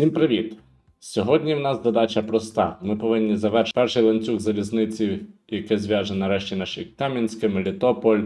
Всім привіт! Сьогодні в нас задача проста. Ми повинні завершити перший ланцюг залізниці, який зв'яже нарешті наші Кам'янське, Мелітополь,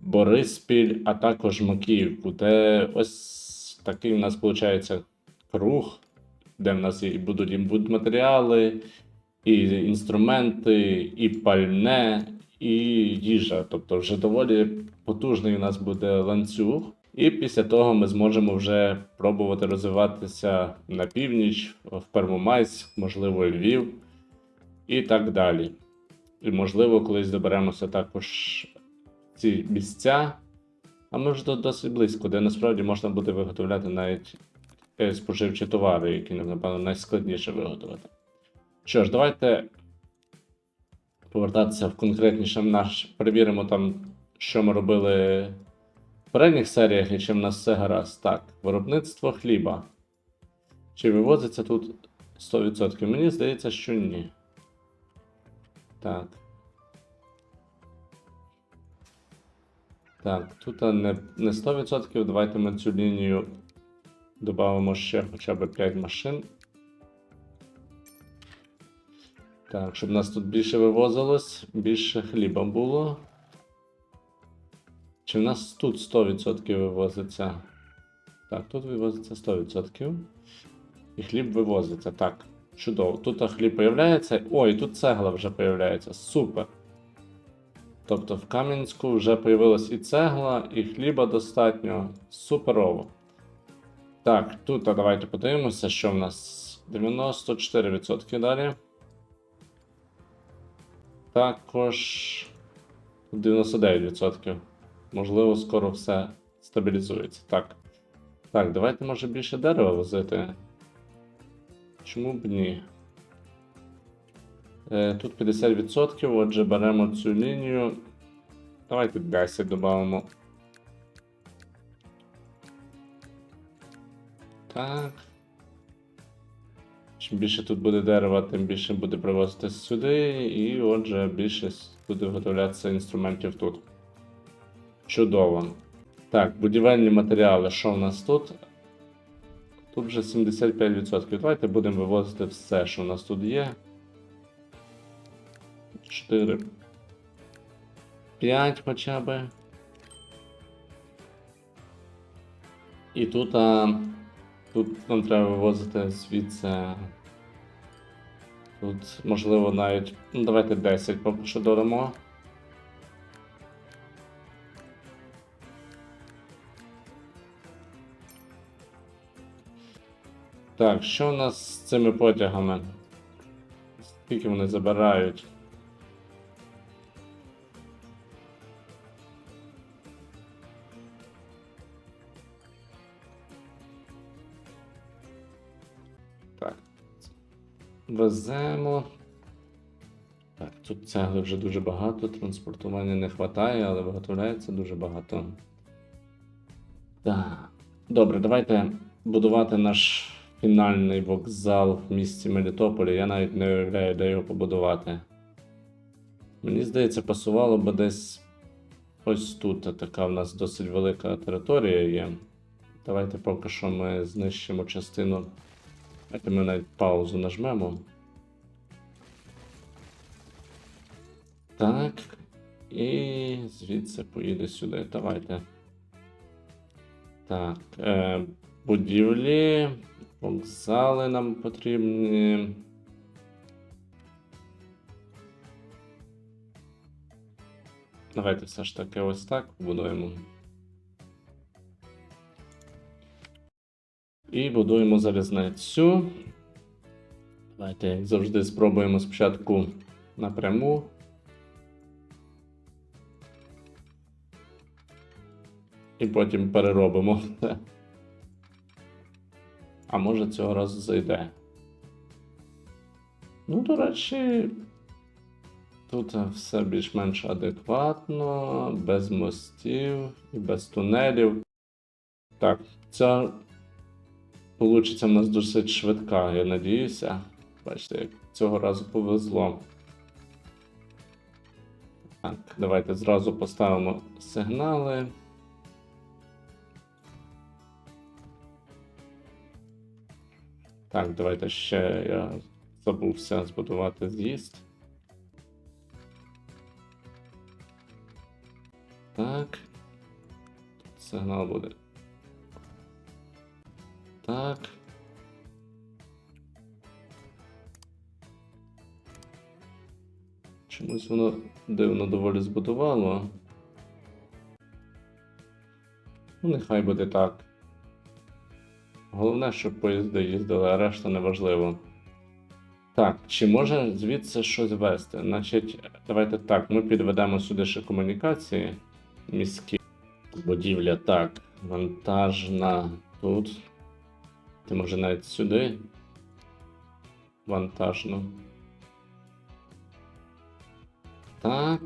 Бориспіль, а також Макіївку, де ось такий у нас виходить круг, де в нас і будуть і будматеріали, і інструменти, і пальне, і їжа. Тобто вже доволі потужний у нас буде ланцюг. І після того ми зможемо вже пробувати розвиватися на північ, в Первомайськ, можливо, Львів і так далі. І, можливо, колись доберемося також ці місця, а ми вже досить близько, де насправді можна буде виготовляти навіть е, споживчі товари, які, напевно, найскладніше виготовити. Що ж, давайте повертатися в конкретніше наш, перевіримо там, що ми робили передніх серіях і чи в нас все гаразд. Так, виробництво хліба. Чи вивозиться тут 100%? Мені здається, що ні. Так. Так, тут не, не 100%. Давайте ми цю лінію додамо ще хоча б 5 машин. Так, щоб нас тут більше вивозилось, більше хліба було. Чи в нас тут 100% вивозиться? Так, тут вивозиться 100%. І хліб вивозиться. Так, чудово. Тут хліб появляється. Ой, тут цегла вже появляється. Супер. Тобто в Кам'янську вже появилась і цегла, і хліба достатньо. Суперово. Так, тут давайте подивимося, що в нас 94% далі. Також 99%. Можливо, скоро все стабілізується. Так. Так, давайте може більше дерева возити. Чому б ні? Е, тут 50%, отже, беремо цю лінію. Давайте 10 додамо. Так. Чим більше тут буде дерева, тим більше буде привозити сюди, і отже, більше буде виготовлятися інструментів тут. Чудово. Так, будівельні матеріали. Що в нас тут? Тут вже 75%. Давайте будемо вивозити все, що в нас тут є. 4. 5 хоча б. І тут, а, тут нам треба вивозити звідси. Тут, можливо, навіть. Ну, давайте 10 поки що додамо. Так, що у нас з цими потягами? Скільки вони забирають? Так. Веземо. Так, тут цегли вже дуже багато, транспортування не вистачає, але виготовляється дуже багато. Так. Добре, давайте будувати наш фінальний вокзал в місті Мелітополі. Я навіть не уявляю, де його побудувати. Мені здається, пасувало би десь ось тут. Така в нас досить велика територія є. Давайте поки що ми знищимо частину. Давайте ми навіть паузу нажмемо. Так. І звідси поїде сюди. Давайте. Так. Е, будівлі. Вокзали нам потрібні. Давайте все ж таки ось так будуємо. І будуємо залізницю. Давайте, як завжди, спробуємо спочатку напряму. І потім переробимо. А може цього разу зайде. Ну, до речі, тут все більш-менш адекватно, без мостів і без тунелів. Так, ця получиться в нас досить швидка, я надіюся. Бачите, як цього разу повезло. Так, давайте зразу поставимо сигнали. Так, давайте ще я забувся збудувати з'їзд. Так. Тут сигнал буде. Так. Чомусь воно дивно доволі збудувало. Ну, нехай буде так. Головне, щоб поїзди їздили, а решта не важливо. Так, чи може звідси щось вести? Значить, давайте так, ми підведемо сюди ще комунікації міські. Будівля, так. Вантажна тут. Ти може навіть сюди. Вантажну. Так.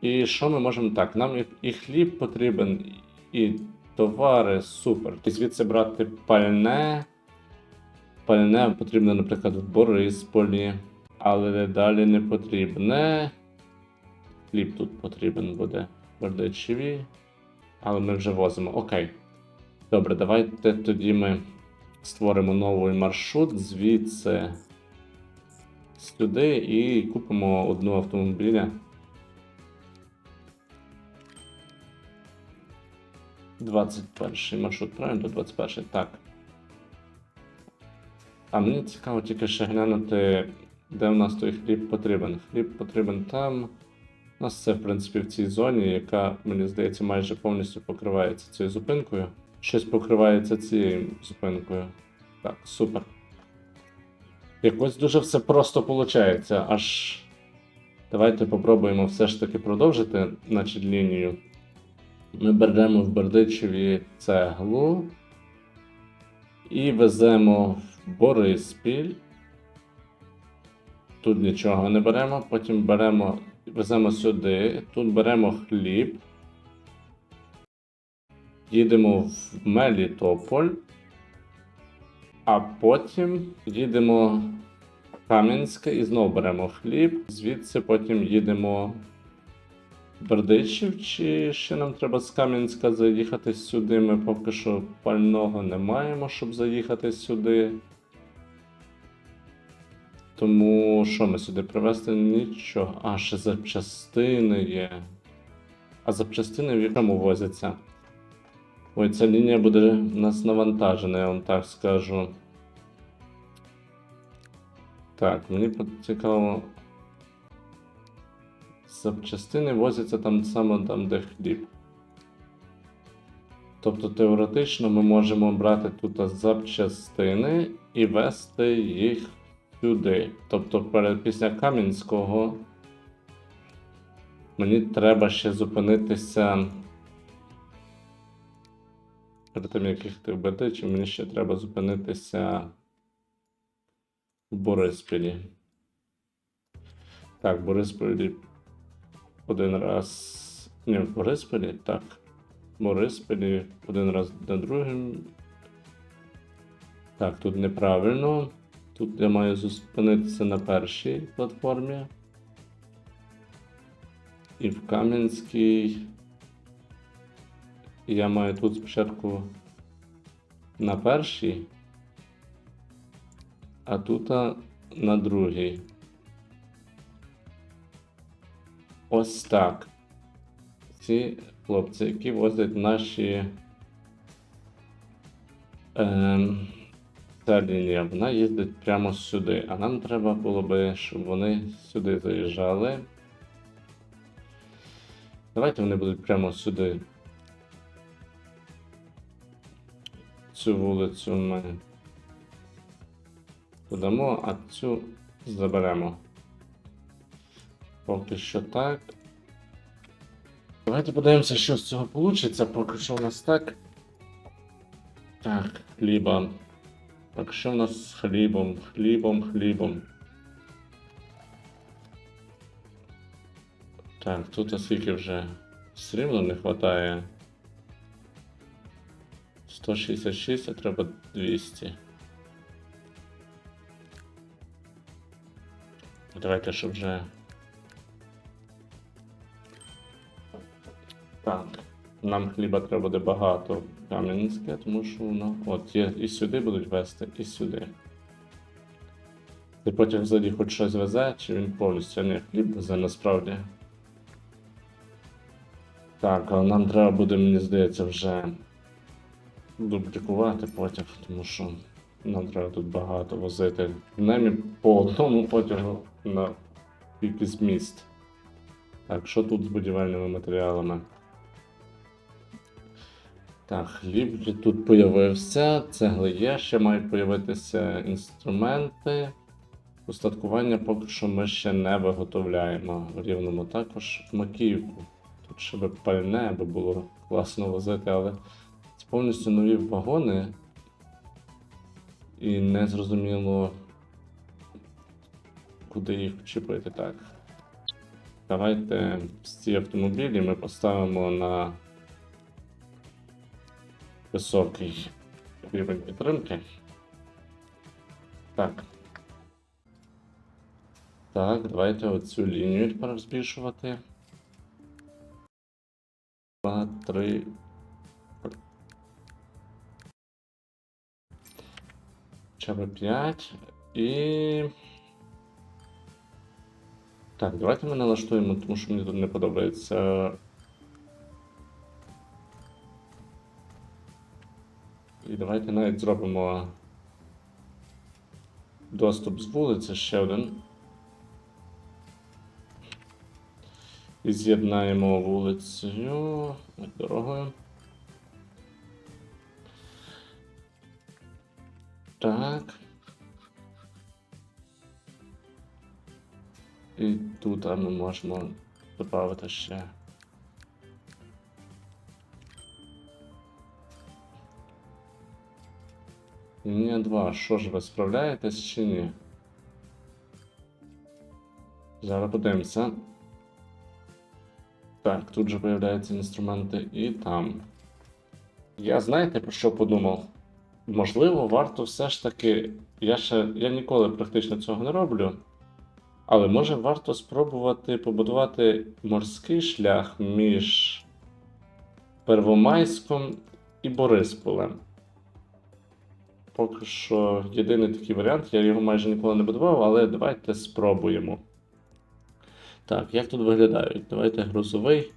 І що ми можемо так? Нам і хліб потрібен, і товари, супер. І звідси брати пальне. Пальне потрібно, наприклад, в Борисполі, але далі не потрібне. Хліб тут потрібен буде Бердичеві. Але ми вже возимо. Окей. Добре, давайте тоді ми створимо новий маршрут звідси сюди і купимо одну автомобіля. 21 маршрут, правильно? 21 так. А мені цікаво тільки ще глянути, де в нас той хліб потрібен. Хліб потрібен там. У нас це, в принципі, в цій зоні, яка, мені здається, майже повністю покривається цією зупинкою. Щось покривається цією зупинкою. Так, супер. Якось дуже все просто виходить. Аж давайте попробуємо все ж таки продовжити значить, лінію. Ми беремо в Бердичеві цеглу і веземо в Бориспіль. Тут нічого не беремо, потім беремо, веземо сюди, тут беремо хліб. Їдемо в Мелітополь, а потім їдемо в Кам'янське і знову беремо хліб. Звідси потім їдемо Бердичів, чи ще нам треба з Кам'янська заїхати сюди. Ми поки що пального не маємо, щоб заїхати сюди. Тому що ми сюди привезти нічого. А, ще запчастини є. А запчастини в якому возяться? Ой, ця лінія буде в нас навантажена, я вам так скажу. Так, мені цікаво. Запчастини возяться там саме там, де хліб. Тобто теоретично ми можемо брати тут запчастини і вести їх сюди. Тобто перед після Кам'янського мені треба ще зупинитися. Перед тим, як їхати в Бердичі, мені ще треба зупинитися в Бориспілі. Так, Бориспілі один раз. Ні, в Борисполі, так. В Бориспілі один раз на другим. Так, тут неправильно. Тут я маю зупинитися на першій платформі. І в Кам'янській. Я маю тут спочатку на першій, а тут на другій. Ось так. Ці хлопці, які возять наші. Ем, ця лінія, вона їздить прямо сюди. А нам треба було би, щоб вони сюди заїжджали. Давайте вони будуть прямо сюди. Цю вулицю ми додамо, а цю заберемо. Поки що так. Давайте подивимося, що з цього вийде. Поки що у нас так. Так, хліба. Так, що в нас з хлібом? Хлібом, хлібом. Так, тут оскільки вже все рівно не вистачає. 166, а треба 200. Давайте, щоб вже. Так, нам хліба треба буде багато. Кам'янське, тому що воно. От, є, і сюди будуть вести, і сюди. Ти потім взагалі хоч щось везе, чи він повністю не хліб везе насправді. Так, але нам треба буде, мені здається, вже дублікувати потяг, тому що нам треба тут багато возити. Принаймні по одному потягу на кількість міст. Так, що тут з будівельними матеріалами? Так, хліб тут появився, цегли є, ще мають появитися інструменти. Устаткування поки що ми ще не виготовляємо в рівному також Макіївку. Тут ще би пальне, аби було класно возити, але це повністю нові вагони. І не зрозуміло, куди їх вчепити так. Давайте ці автомобілі ми поставимо на високий рівень підтримки. Так. Так, давайте оцю лінію тепер збільшувати. Два, три. Хоча б 5. І. Так, давайте ми налаштуємо, тому що мені тут не подобається. І давайте навіть зробимо доступ з вулиці ще один. І з'єднаємо вулицею дорогою. Так. І тут ми можемо додати ще. Лінія 2. Що ж ви справляєтесь чи ні? Зараз подивимося. Так, тут же появляються інструменти і там. Я знаєте про що подумав? Можливо, варто все ж таки. Я ще я ніколи практично цього не роблю. Але може варто спробувати побудувати морський шлях між Первомайськом і Борисполем. Поки що єдиний такий варіант, я його майже ніколи не будував, але давайте спробуємо. Так, як тут виглядають? Давайте грузовий.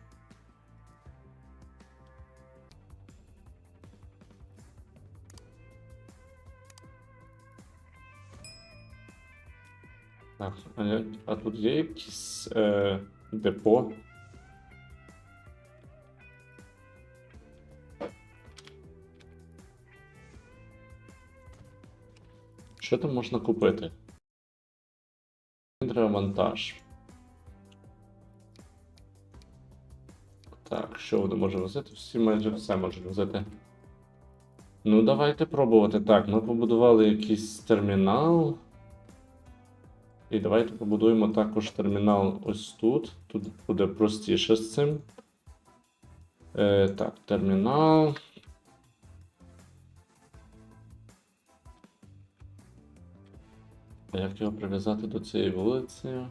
Так, а, тут є якісь е, депо? Що там можна купити? Мені Так, що воно може возити? Всі майже все можуть возити. Ну, давайте пробувати. Так, ми побудували якийсь термінал. І давайте побудуємо також термінал ось тут. Тут буде простіше з цим. Е, так, термінал. Як його прив'язати до цієї вулиці?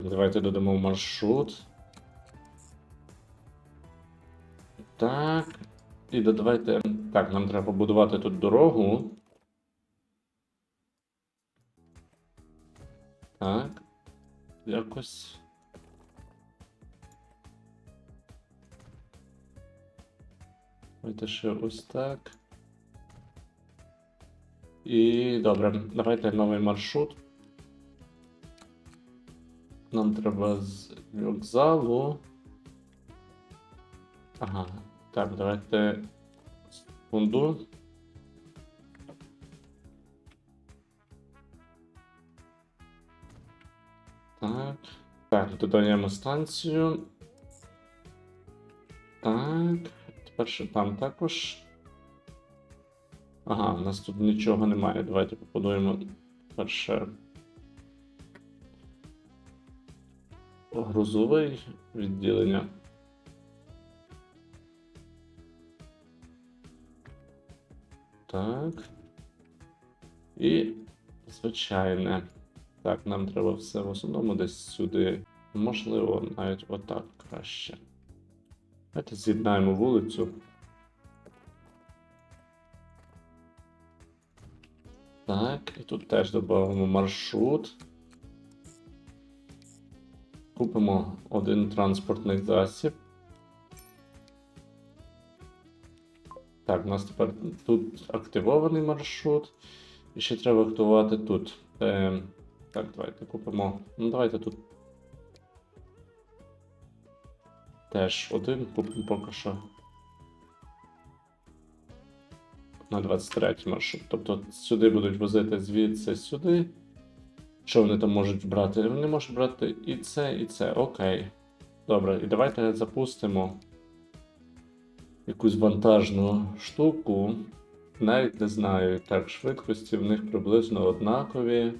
Давайте додамо маршрут. Так. І додавайте. Так, нам треба побудувати тут дорогу. Так. Якось. Давайте ще ось так. І добре, давайте новий маршрут. Нам треба з вокзалу. Ага, так, давайте секунду. Так. Так, додаємо станцію. Так. Тепер ще там також. Ага, у нас тут нічого немає. Давайте побудуємо перше. Грузовий відділення. Так. І звичайне. Так, нам треба все в основному десь сюди. Можливо, навіть отак краще. Давайте з'єднаємо вулицю. Так, і тут теж додамо маршрут. Купимо один транспортний засіб. Так, у нас тепер тут активований маршрут. І ще треба активувати тут. Е, так, давайте купимо. Ну, давайте тут. Теж один купимо поки що. На 23 маршрут. Тобто сюди будуть возити звідси сюди. Що вони там можуть брати? Вони можуть брати і це, і це. Окей. Добре, і давайте запустимо якусь вантажну штуку. Навіть не знаю, так, швидкості в них приблизно однакові.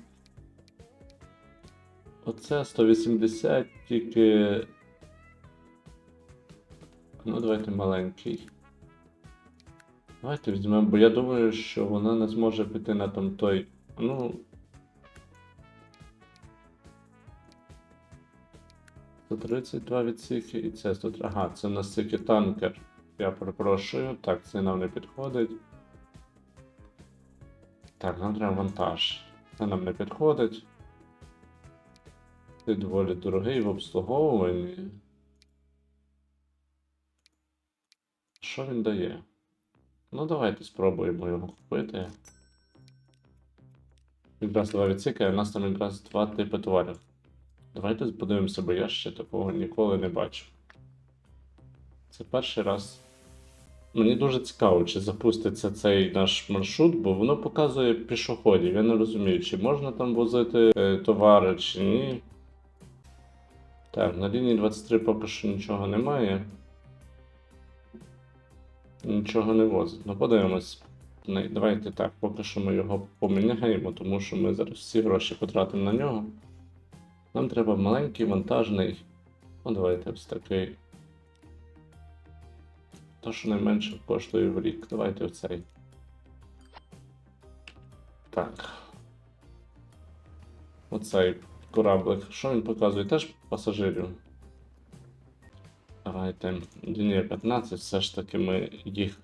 Оце 180, тільки. Ну, давайте маленький. Давайте візьмемо, бо я думаю, що вона не зможе піти на там той. Ну. 132 відсіки і це 100. Ага, це у нас тільки танкер. Я перепрошую. Так, це нам не підходить. Так, нам треба вантаж. Це нам не підходить. Ти доволі дорогий в обслуговуванні. Що він дає? Ну, давайте спробуємо його купити. Якраз два відсіки, а в нас там якраз два типи товарів. Давайте подивимося, бо я ще такого ніколи не бачив. Це перший раз. Мені дуже цікаво, чи запуститься цей наш маршрут, бо воно показує пішоходів. Я не розумію, чи можна там возити е, товари, чи ні. Так, на лінії 23 поки що нічого немає. Нічого не возить. Ну, подивимось. Давайте так, поки що ми його поміняємо, тому що ми зараз всі гроші потратимо на нього. Нам треба маленький вантажний. Ну, давайте ось такий. То, що найменше коштує в рік. Давайте оцей. Так. Оцей кораблик. Що він показує? Теж пасажирів. Давайте. Лінія 15, все ж таки ми їх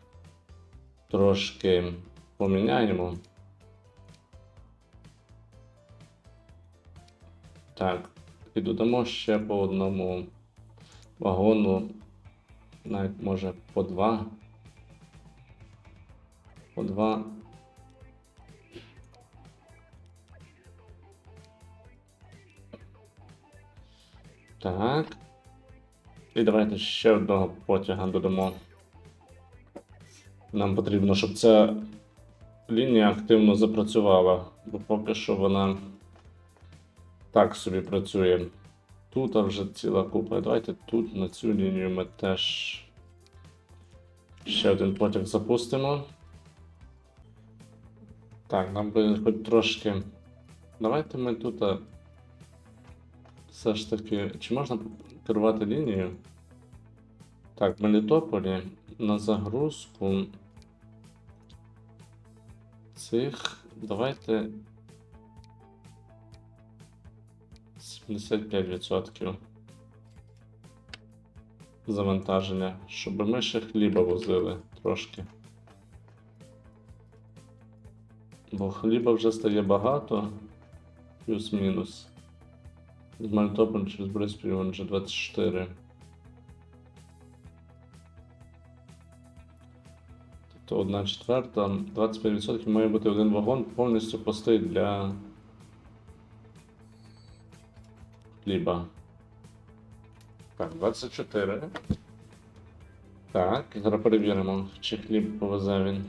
трошки поміняємо. Так, і додамо ще по одному вагону, навіть може по два. По два. Так. І давайте ще одного потяга додамо. Нам потрібно, щоб ця лінія активно запрацювала, бо поки що вона так собі працює. Тут вже ціла купа. Давайте тут на цю лінію ми теж ще один потяг запустимо. Так, нам би хоч трошки. Давайте ми тут все ж таки. Чи можна керувати лінією? Так, в Мелітополі на загрузку цих. Давайте 75% завантаження, щоб ми ще хліба возили трошки. Бо хліба вже стає багато, плюс-мінус. З Мелітополя через Бориспіль він вже 24. Тобто одна четверта, 25% має бути один вагон повністю пустий для хліба. Так, 24. Так, зараз перевіримо, чи хліб повезе він.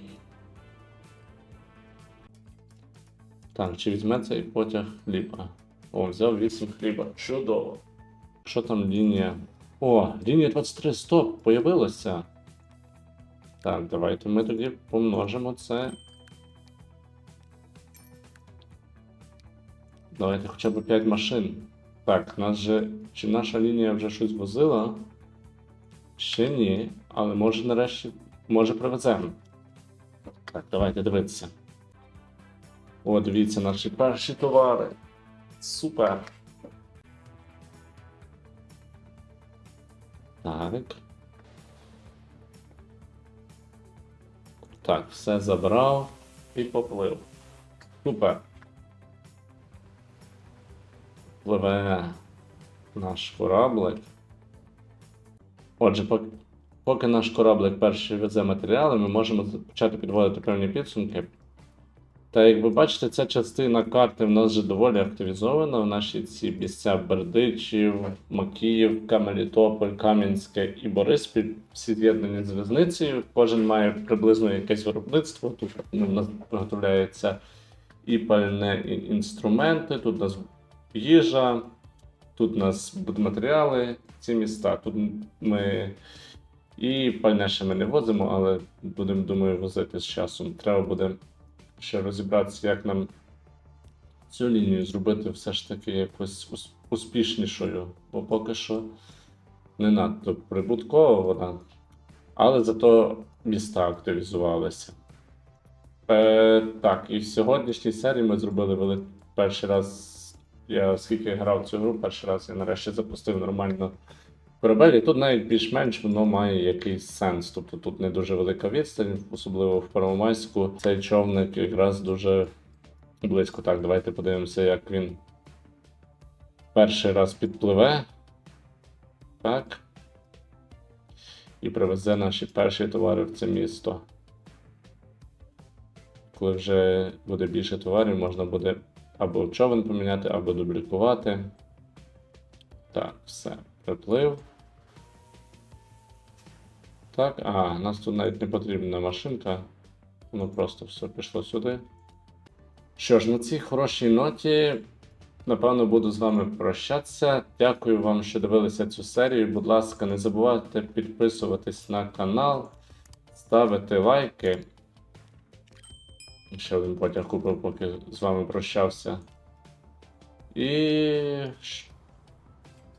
Так, чи візьме цей потяг хліба? О, взяв 8 хліба. Чудово. Що там лінія? О, лінія 23, стоп, появилася. Так, давайте ми тоді помножимо це. Давайте хоча б 5 машин. Так, нас же. Чи наша лінія вже щось возила? Ще ні, але може нарешті. Може привеземо. Так, давайте дивитися. О, дивіться, наші перші товари. Супер. Так. Так, все забрав і поплив. Супер. Пливе наш кораблик. Отже, поки, поки наш кораблик перший везе матеріали, ми можемо почати підводити певні підсумки. Та як ви бачите, ця частина карти в нас вже доволі активізована. В наші ці місця Бердичів, Макіївка, Мелітополь, Кам'янське і Бориспіль всі з'єднані з залізницею. Кожен має приблизно якесь виробництво. Тут ну, в нас виготовляється і пальне, і інструменти, тут у нас їжа, тут у нас будматеріали, ці міста. Тут ми і пальне ще ми не возимо, але будемо, думаю, возити з часом. Треба буде ще розібратися, як нам цю лінію зробити все ж таки якось успішнішою, бо поки що не надто прибуткова вона, але зато міста активізувалися. Е, так, і в сьогоднішній серії ми зробили вели... перший раз. Я оскільки грав цю гру, перший раз я нарешті запустив нормально корабель, і тут навіть більш-менш воно має якийсь сенс. Тобто тут не дуже велика відстань, особливо в Первомайську. Цей човник якраз дуже близько. Так, давайте подивимося, як він перший раз підпливе. Так. І привезе наші перші товари в це місто. Коли вже буде більше товарів, можна буде або човен поміняти, або дублікувати. Так, все, приплив. Так, а, нас тут навіть не потрібна машинка. Воно просто все пішло сюди. Що ж, на цій хорошій ноті, напевно, буду з вами прощатися. Дякую вам, що дивилися цю серію. Будь ласка, не забувайте підписуватись на канал, ставити лайки. Ще один потяг купив, поки з вами прощався. І.